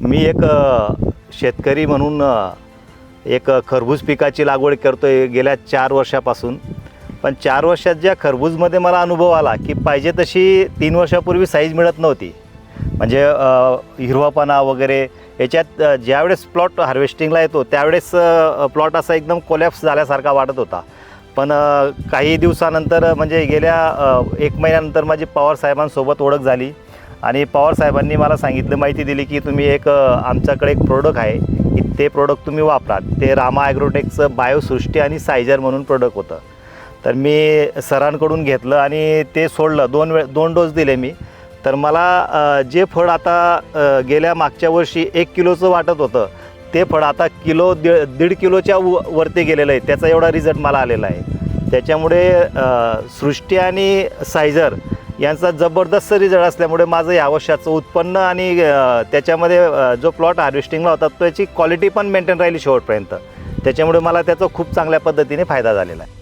मी एक शेतकरी म्हणून एक खरबूज पिकाची लागवड करतो आहे गेल्या चार वर्षापासून. पण चार वर्षात ज्या खरबूजमध्ये मला अनुभव आला की पाहिजे तशी तीन वर्षापूर्वी साईज मिळत नव्हती. म्हणजे हिरवापणा वगैरे याच्यात ज्यावेळेस प्लॉट हार्वेस्टिंगला येतो त्यावेळेस प्लॉट असा एकदम कोलॅप्स झाल्यासारखा वाटत होता. पण काही दिवसानंतर म्हणजे गेल्या एक महिन्यानंतर माझी पवार साहेबांसोबत ओळख झाली. आणि पवार साहेबांनी मला सांगितलं माहिती दिली की तुम्ही एक आमच्याकडे एक प्रोडक्ट आहे. की ते प्रोडक्ट तुम्ही वापरा ते रामा ॲग्रोटेकचं बायोसृष्टी आणि सायजर म्हणून प्रोडक्ट होतं. तर मी सरांकडून घेतलं आणि ते सोडलं. दोन वेळ दोन डोस दिले मी. तर मला जे फळ आता गेल्या मागच्या वर्षी एक किलोचं वाटत होतं ते फळ आता किलो दीड दीड किलोच्या व वरती गेलेलं आहे. त्याचा एवढा रिझल्ट मला आलेला आहे. त्याच्यामुळे सृष्टी आणि सायझर यांचा जबरदस्त रिझल्ट असल्यामुळे माझं या वर्षाचं उत्पन्न आणि त्याच्यामध्ये जो प्लॉट हार्वेस्टिंगला होता त्याची क्वालिटी पण मेंटेन राहिली शेवटपर्यंत. त्याच्यामुळे मला त्याचा खूप चांगल्या पद्धतीने फायदा झालेला आहे.